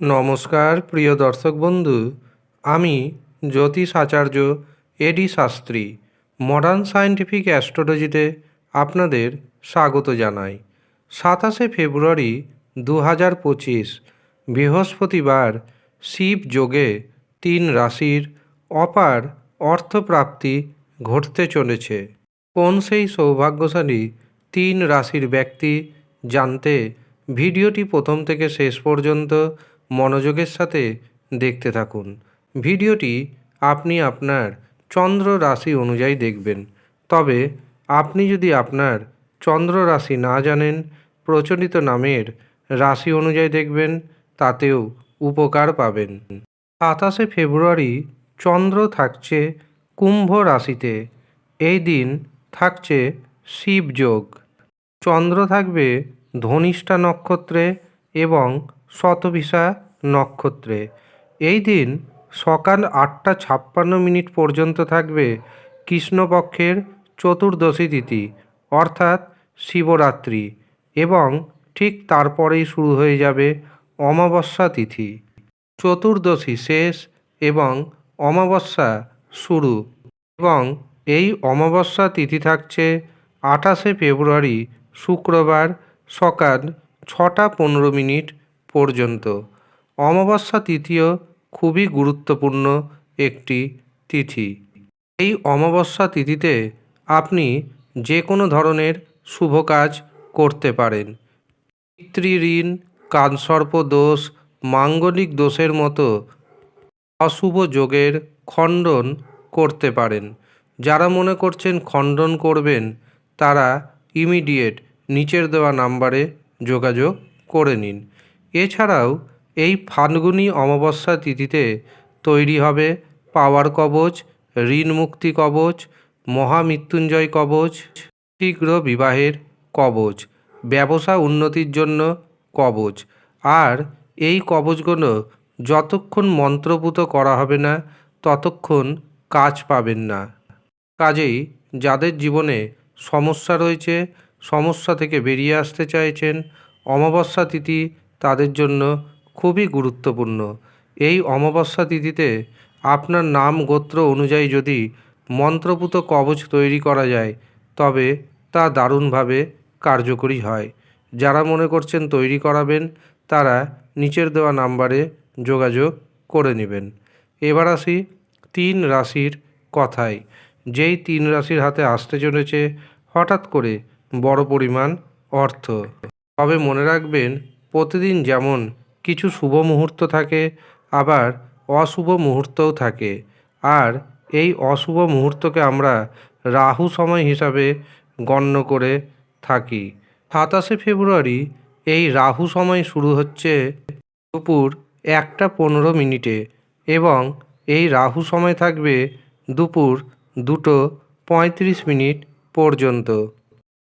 নমস্কার, প্রিয় দর্শক বন্ধু। আমি জ্যোতিষ আচার্য A D Shastri modern scientific অ্যাস্ট্রোলজিতে আপনাদের স্বাগত জানাই। সাতাশে ফেব্রুয়ারি দু হাজার পঁচিশ, বৃহস্পতিবার শিব যোগে তিন রাশির অপার অর্থপ্রাপ্তি ঘটতে চলেছে। কোন সেই সৌভাগ্যশালী তিন রাশির ব্যক্তি জানতে ভিডিওটি প্রথম থেকে শেষ পর্যন্ত মনোযোগের সাথে দেখতে থাকুন। ভিডিওটি আপনি আপনার চন্দ্র রাশি অনুযায়ী দেখবেন। তবে আপনি যদি আপনার চন্দ্র রাশি না জানেন, প্রচলিত নামের রাশি অনুযায়ী দেখবেন, তাতেও উপকার পাবেন। সাতাশে ফেব্রুয়ারি চন্দ্র থাকছে কুম্ভ রাশিতে। এই দিন থাকছে শিবযোগ চন্দ্র থাকবে ধনিষ্ঠা নক্ষত্রে এবং শতভিসা নক্ষত্রে। এই দিন সকাল আটটা ছাপ্পান্ন মিনিট পর্যন্ত থাকবে কৃষ্ণপক্ষের চতুর্দশী তিথি, অর্থাৎ শিবরাত্রি, এবং ঠিক তারপরেই শুরু হয়ে যাবে অমাবস্যা তিথি। চতুর্দশী শেষ এবং অমাবস্যা শুরু। এবং এই অমাবস্যা তিথি থাকছে আঠাশে ফেব্রুয়ারি, শুক্রবার সকাল ছটা পনেরো মিনিট পর্যন্ত। অমাবস্যা তিথিও খুবই গুরুত্বপূর্ণ একটি তিথি। এই অমাবস্যা তিথিতে আপনি যে কোনো ধরনের শুভ কাজ করতে পারেন। পিতৃঋণ কানসর্প দোষ, মাঙ্গলিক দোষের মতো অশুভ যোগের খণ্ডন করতে পারেন। যারা মনে করছেন খণ্ডন করবেন, তারা ইমিডিয়েট নিচের দেওয়া নাম্বারে যোগাযোগ করে নিন। এছাড়াও এই ফাল্গুনী অমাবস্যা তিথিতে তৈরি হবে পাওয়ার কবচ, ঋণ মুক্তি কবচ, মহামৃত্যুঞ্জয় কবচ, শীঘ্র বিবাহের কবচ, ব্যবসা উন্নতির জন্য কবচ। আর এই কবচগুলো যতক্ষণ মন্ত্রপুত করা হবে না, ততক্ষণ কাজ পাবেন না। কাজেই যাদের জীবনে সমস্যা রয়েছে, সমস্যা থেকে বেরিয়ে আসতে চাইছেন, অমাবস্যা তিথি তাদের জন্য খুবই গুরুত্বপূর্ণ। এই অমাবস্যা তিথিতে আপনার নাম গোত্র অনুযায়ী যদি মন্ত্রপুত কবচ তৈরি করা যায়, তবে তা দারুণভাবে কার্যকরী হয়। যারা মনে করছেন তৈরি করাবেন, তারা নিচের দেওয়া নাম্বারে যোগাযোগ করে নেবেন। এবার আসি তিন রাশির কথায়। যেই তিন রাশির হাতে আসতে চলেছে, হঠাৎ করে বড় পরিমাণ অর্থ। তবে মনে রাখবেন প্রতিদিন যেমন কিছু শুভ মুহূর্ত থাকে, আবার অশুভ মুহূর্তও থাকে। আর এই অশুভ মুহূর্তকে আমরা রাহু সময় হিসাবে গণ্য করে থাকি। সাতাশে ফেব্রুয়ারি এই রাহু সময় শুরু হচ্ছে দুপুর একটা পনেরো মিনিটে এবং এই রাহু সময় থাকবে দুপুর দুটো পঁয়ত্রিশ মিনিট পর্যন্ত।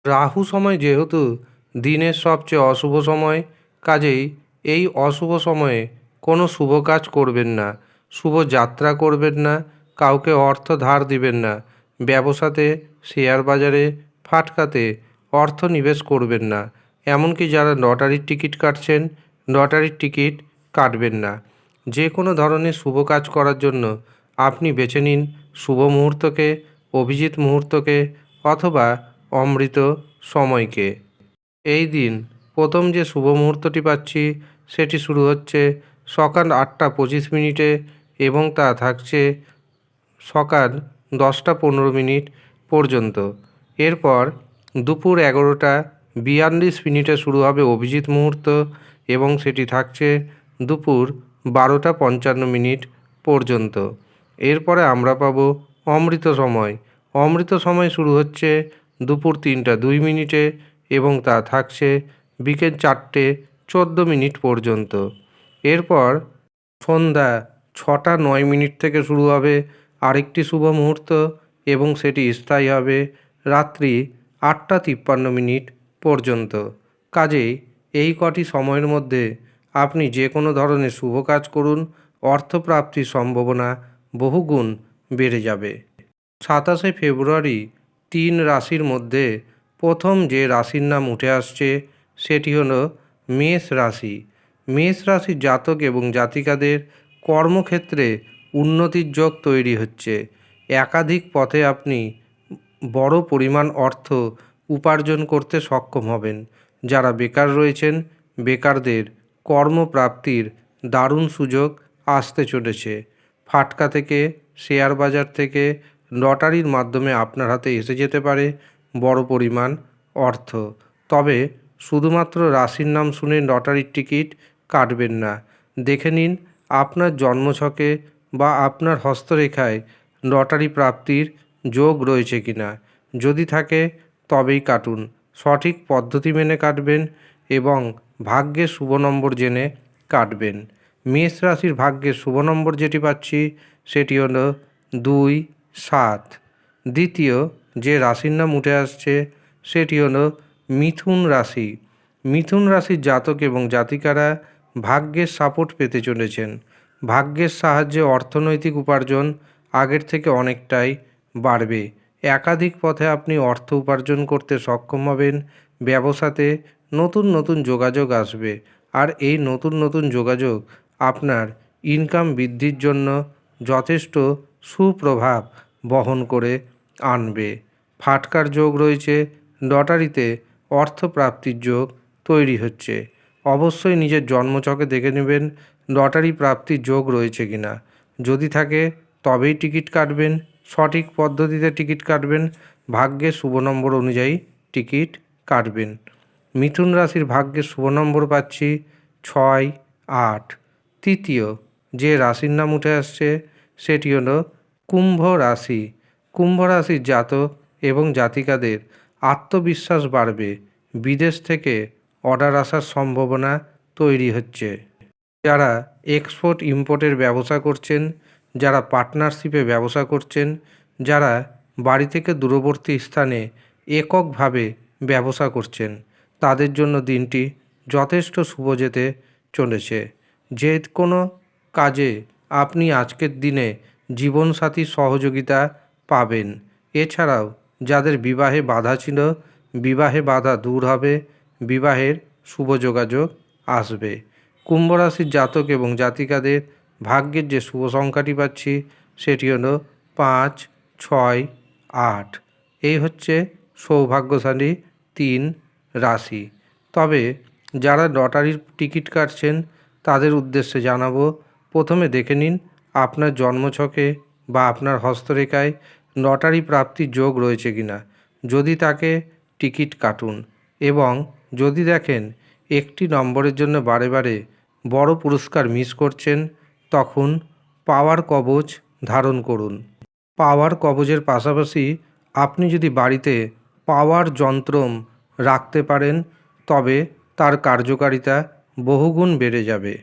রাহু সময় যেহেতু দিনের সবচেয়ে অশুভ সময় কাজেই এই অশুভ সময়ে কোনো শুভ কাজ করবেন না, শুভ যাত্রা করবেন না, কাউকে অর্থ ধার দিবেন না, ব্যবসাতে, শেয়ার বাজারে, ফাটকাতে অর্থ নিবেশ করবেন না, এমনকি যারা লটারির টিকিট কাটছেন, লটারির টিকিট কাটবেন না। যে কোনো ধরনের শুভ কাজ করার জন্য আপনি বেছে নিন শুভ মুহূর্তকে, অভিজিৎ মুহূর্তকে অথবা অমৃত সময়কে। এই দিন প্রথম যে শুভ মুহূর্তটি পাচ্ছি, সেটি শুরু হচ্ছে সকাল আটটা পঁচিশ মিনিটে এবং তা থাকছে সকাল দশটা পনেরো মিনিট পর্যন্ত। এরপর দুপুর এগারোটা বিয়াল্লিশ মিনিটে শুরু হবে অভিজিৎ মুহূর্ত এবং সেটি থাকছে দুপুর বারোটা পঞ্চান্ন মিনিট পর্যন্ত। এরপরে আমরা পাবো অমৃত সময়। অমৃত সময় শুরু হচ্ছে দুপুর তিনটা দুই মিনিটে এবং তা থাকছে বিকেল চারটে চোদ্দ মিনিট পর্যন্ত। এরপর সন্ধ্যা ছটা নয় মিনিট থেকে শুরু হবে আরেকটি শুভ মুহূর্ত এবং সেটি স্থায়ী হবে রাত্রি আটটা তিপ্পান্ন মিনিট পর্যন্ত। কাজেই এই কটি সময়ের মধ্যে আপনি যে কোনো ধরনের শুভ কাজ করুন, অর্থপ্রাপ্তির সম্ভাবনা বহুগুণ বেড়ে যাবে। সাতাশে ফেব্রুয়ারি তিন রাশির মধ্যে প্রথম যে রাশির নাম উঠে আসছে সেটি হলো মেষ রাশি। মেষ রাশির জাতক এবং জাতিকাদের কর্মক্ষেত্রে উন্নতির যোগ তৈরি হচ্ছে। একাধিক পথে আপনি বড় পরিমাণ অর্থ উপার্জন করতে সক্ষম হবেন। যারা বেকার রয়েছেন, বেকারদের কর্মপ্রাপ্তির দারুণ সুযোগ আসতে চলেছে। ফাটকা থেকে, শেয়ার বাজার থেকে, লটারির মাধ্যমে আপনার হাতে এসে যেতে পারে বড় পরিমাণ অর্থ। তবে শুধুমাত্র রাশির নাম শুনে লটারির টিকিট কাটবেন না। দেখে নিন আপনার জন্মছকে বা আপনার হস্তরেখায় লটারি প্রাপ্তির যোগ রয়েছে কিনা। যদি থাকে, তবেই কাটুন। সঠিক পদ্ধতি মেনে কাটবেন এবং ভাগ্যের শুভ নম্বর জেনে কাটবেন। মেষ রাশির ভাগ্যের শুভ নম্বর যেটি পাচ্ছি, সেটি হল দুই, সাত। দ্বিতীয় যে রাশির নাম উঠে আসছে, সেটি হলো মিথুন রাশি। মিথুন রাশির জাতক এবং জাতিকারা ভাগ্যের সাপোর্ট পেতে চলেছেন। ভাগ্যের সাহায্যে অর্থনৈতিক উপার্জন আগের থেকে অনেকটাই বাড়বে। একাধিক পথে আপনি অর্থ উপার্জন করতে সক্ষম হবেন, ব্যবসাতে নতুন নতুন যোগাযোগ আসবে। আর এই নতুন নতুন যোগাযোগ আপনার ইনকাম বৃদ্ধির জন্য যথেষ্ট সুপ্রভাব বহন করে আনবে। ফাটকার যোগ রয়েছে লটারিতে অর্থপ্রাপ্তির যোগ তৈরি হচ্ছে। অবশ্যই নিজের জন্মছকে দেখে নেবেন, লটারি প্রাপ্তির যোগ রয়েছে কিনা যদি থাকে, তবেই টিকিট কাটবেন, সঠিক পদ্ধতিতে টিকিট কাটবেন, ভাগ্যের শুভ নম্বর অনুযায়ী টিকিট কাটবেন। মিথুন রাশির ভাগ্যের শুভ নম্বর পাচ্ছি ছয় আট। তৃতীয়, যে রাশির নাম উঠে আসছে, সেটি হলো কুম্ভ রাশি। কুম্ভ রাশির জাতক এবং জাতিকাদের আত্মবিশ্বাস বাড়বে। বিদেশ থেকে অর্ডার আসার সম্ভাবনা তৈরি হচ্ছে। যারা এক্সপোর্ট, ইম্পোর্টের ব্যবসা করছেন, যারা পার্টনারশিপে ব্যবসা করছেন, যারা বাড়ি থেকে দূরবর্তী স্থানে এককভাবে ব্যবসা করছেন, তাদের জন্য দিনটি যথেষ্ট শুভ যেতে চলেছে। যে কোনো কাজে আপনি আজকের দিনে জীবনসাথীর সহযোগিতা পাবেন। এছাড়াও যাদের বিবাহে বাধা ছিল, বিবাহে বাধা দূর হবে, বিবাহের শুভ যোগাযোগ আসবে। কুম্ভ রাশির জাতক এবং জাতিকাদের ভাগ্যের যে শুভ সংখ্যাটি পাচ্ছি, সেটি হলো পাঁচ, ছয়, আট। এই হচ্ছে সৌভাগ্যশালী তিন রাশি। তবে যারা লটারির টিকিট কাটছেন, তাদের উদ্দেশ্যে জানাব, প্রথমে দেখে নিন আপনার জন্মছকে বা আপনার হস্তরেখায় লটারি প্রাপ্তির যোগ রয়েছে কিনা, যদি তাকে টিকিট কাটুন। এবং যদি দেখেন একটি নম্বরের জন্য বারে বারে বড় পুরস্কার মিস করছেন, তখন পাওয়ার কবচ ধারণ করুন। পাওয়ার কবচের পাশাপাশি আপনি যদি বাড়িতে পাওয়ার যন্ত্রম রাখতে পারেন, তবে তার কার্যকারিতা বহুগুণ বেড়ে যাবে।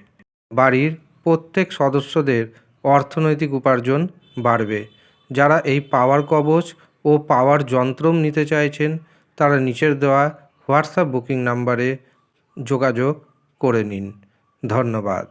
বাড়ির প্রত্যেক সদস্যদের অর্থনৈতিক উপার্জন বাড়বে। যারা এই পাওয়ার কবচ ও পাওয়ার যন্ত্রম নিতে চাইছেন, তারা নিচের দেওয়া হোয়াটসঅ্যাপ বুকিং নাম্বারে যোগাযোগ করে নিন। ধন্যবাদ।